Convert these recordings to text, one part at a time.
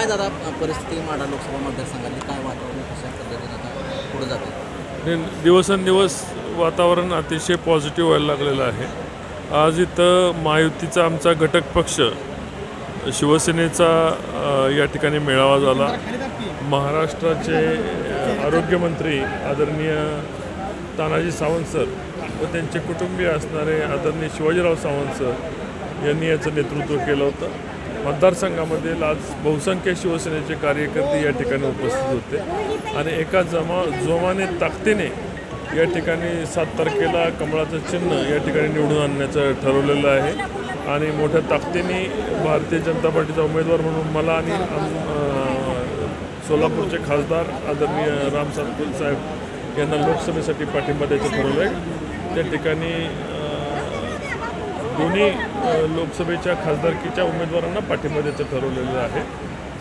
काय दादा परिस्थिती माडा लोकसभा मतदारसंघातली? काय वातावरण कशा पद्धतीनं आता पुढे जाते दिवसेंदिवस वातावरण अतिशय पॉझिटिव्ह व्हायला लागलेलं आहे. आज इथं महायुतीचा आमचा घटक पक्ष शिवसेनेचा या ठिकाणी मेळावा झाला. महाराष्ट्राचे आरोग्यमंत्री आदरणीय तानाजी सावंत सर व त्यांचे कुटुंबीय असणारे आदरणीय शिवाजीराव सावंत सर यांनी याचं नेतृत्व केलं होतं. मतदारसंघामध्ये आज बहुसंख्य शिवसेनेचे कार्यकर्ते या ठिकाणी उपस्थित होते. आणि एका जमा जोमाने ताकदीने या ठिकाणी सात तारखेला कमळाचं चिन्ह या ठिकाणी निवडून आणण्याचं ठरवलेलं आहे. आणि मोठ्या ताकदीने भारतीय जनता पार्टीचा उमेदवार म्हणून मला आणि सोलापूरचे खासदार आदरणीय राम सातपुते साहेब यांना लोकसभेसाठी पाठिंबा द्यायचं ठरवलं आहे त्या ठिकाणी दोन्ही लोकसभेच्या खासदारकीच्या उमेदवारांना पाठिंबा द्यायचं ठरवलेलं आहे.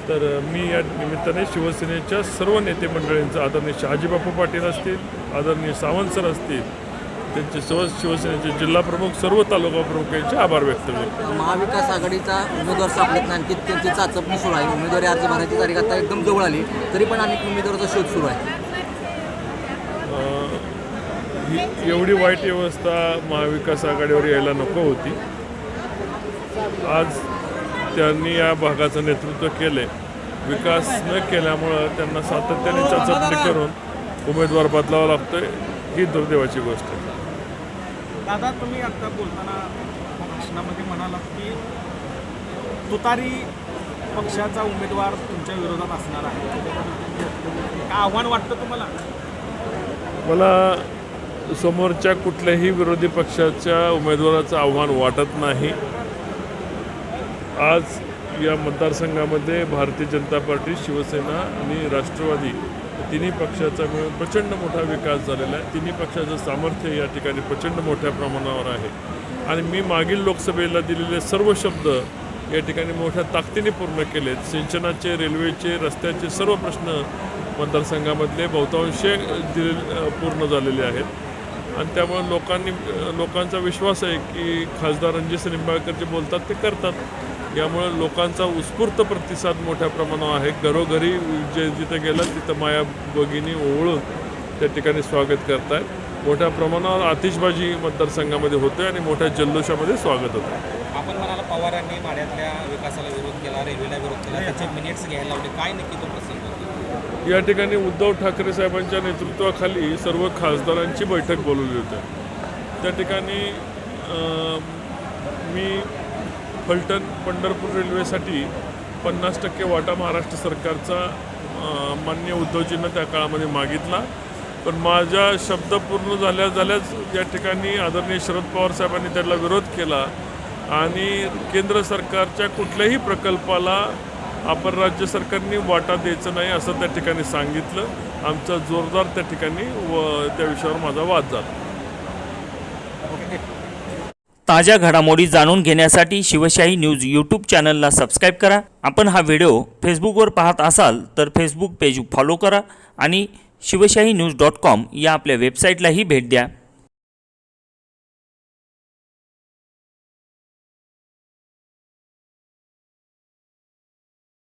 तर मी या निमित्ताने शिवसेनेच्या सर्व नेते मंडळींचं आदरणीय शहाजीबापू पाटील असतील आदरणीय सावंत सर असतील त्यांचे सर्व शिवसेनेचे जिल्हा प्रमुख सर्व तालुका प्रमुख यांचे आभार व्यक्त करतो. महाविकास आघाडीचा उमेदवार सापडत नाही आणखी त्यांची चाचपणी सुरू आहे. उमेदवारी अर्ज भरायची तारीख आता एकदम जवळ आली तरी पण अनेक उमेदवाराचा शोध सुरू आहे. ही एवढी वाईट व्यवस्था महाविकास आघाडीवर यायला नको होती. आज त्यांनी या भागाचं नेतृत्व केले विकास न केल्यामुळं त्यांना सातत्याने चाचपणी करून उमेदवार बदलावा लागतोय ही दुर्दैवाची गोष्ट आहे. दादा तुम्ही आता बोलताना भाषणामध्ये म्हणालात की तुतारी पक्षाचा उमेदवार तुमच्या विरोधात असणार आहे. काय आव्हान वाटतं तुम्हाला? मला समोरच्या कुठल्याही विरोधी पक्षाच्या उमेदवाराचं आव्हान वाटत नाही. आज या मतदारसंघामध्ये भारतीय जनता पार्टी शिवसेना आणि राष्ट्रवादी तिन्ही पक्षाचा मिळून प्रचंड मोठा विकास झालेला आहे. तिन्ही पक्षाचं सामर्थ्य या ठिकाणी प्रचंड मोठ्या प्रमाणावर आहे. आणि मी मागील लोकसभेला दिलेले सर्व शब्द या ठिकाणी मोठ्या ताकदीने पूर्ण केलेत. सिंचनाचे रेल्वेचे रस्त्याचे सर्व प्रश्न मतदारसंघामधले बहुतांश दिले पूर्ण झालेले आहेत. आणि त्यामुळे लोकांनी लोकांचा विश्वास आहे की खासदार रणजित निंबाळकर जे बोलतात ते करतात. यामुळे लोकांचा उत्स्फूर्त प्रतिसाद मोठ्या प्रमाणावर आहे. घरोघरी जे जिथे गेलं तिथं माया भगिनी ओवळून त्या ठिकाणी स्वागत करतायत. मोठ्या प्रमाणावर आतिषबाजी मतदारसंघामध्ये होते आणि मोठ्या जल्लोषामध्ये स्वागत होतं. आपण म्हणाला पवारांनी माड्यातल्या विकासाला विरोध केला रेल्वेला विरोध केला त्याचे मिनिट्स घ्यायला लावले. काय नक्की तो या ठिकाणी उद्धव ठाकरे साहेबांच्या नेतृत्वाखाली सर्व खासदारांची बैठक बोलवली होती. त्या ठिकाणी मी फलटण पंढरपूर रेल्वेसाठी पन्नास टक्के वाटा महाराष्ट्र सरकारचा मान्य उद्धवजींना त्या काळामध्ये मागितला. पण माझ्या शब्द पूर्ण झाल्या झाल्याच या ठिकाणी आदरणीय शरद पवार साहेबांनी त्याला विरोध केला. आणि केंद्र सरकारच्या कुठल्याही प्रकल्पाला आपण राज्य सरकारने वाटा द्यायचं नाही असं त्या ठिकाणी सांगितलं. आमचा जोरदार त्या ठिकाणी व त्या विषयावर माझा वाद झाला. ताज्या घडामोडी जाणून घेण्यासाठी शिवशाही न्यूज यूट्यूब चॅनलला सबस्क्राईब करा. आपण हा व्हिडिओ फेसबुकवर पाहत असाल तर फेसबुक पेज फॉलो करा आणि शिवशाही न्यूज डॉट कॉम या आपल्या वेबसाईटलाही भेट द्या.